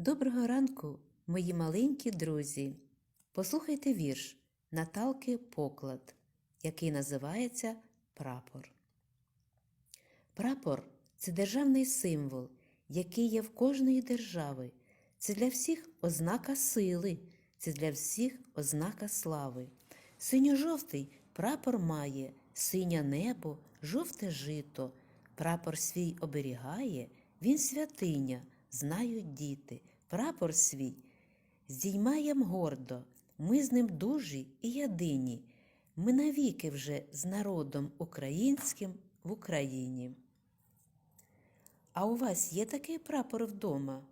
Доброго ранку, мої маленькі друзі. Послухайте вірш Наталки Поклад, який називається Прапор. Прапор це державний символ, який є в кожної держави. Це для всіх ознака сили, це для всіх ознака слави. Синьо-жовтий прапор має синє небо, жовте жито. Прапор свій оберігає, він святиня, знають діти. Прапор свій здіймаєм гордо, ми з ним дужі і єдині. Ми навіки вже з народом українським в Україні. А у вас є такий прапор вдома?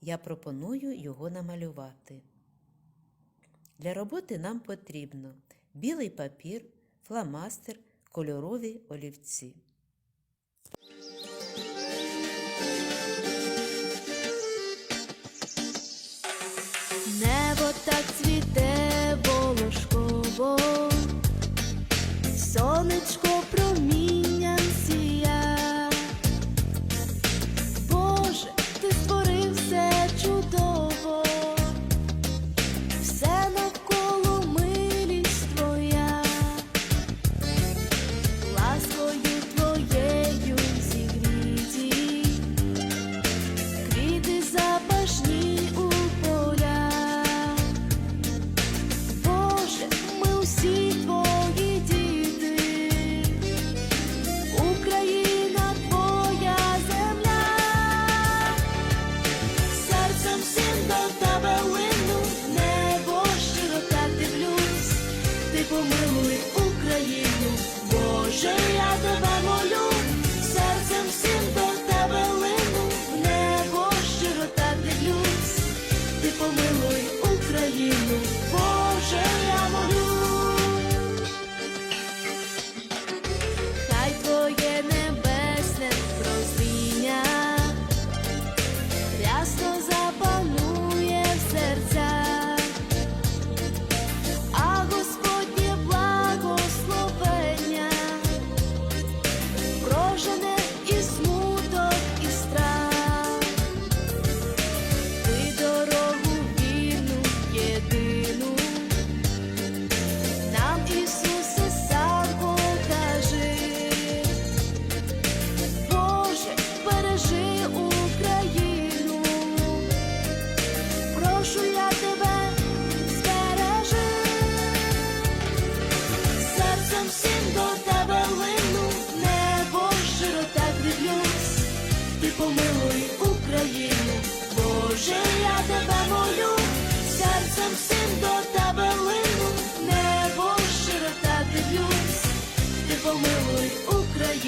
Я пропоную його намалювати. Для роботи нам потрібно білий папір, фломастер, кольорові олівці. Never you.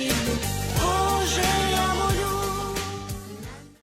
You.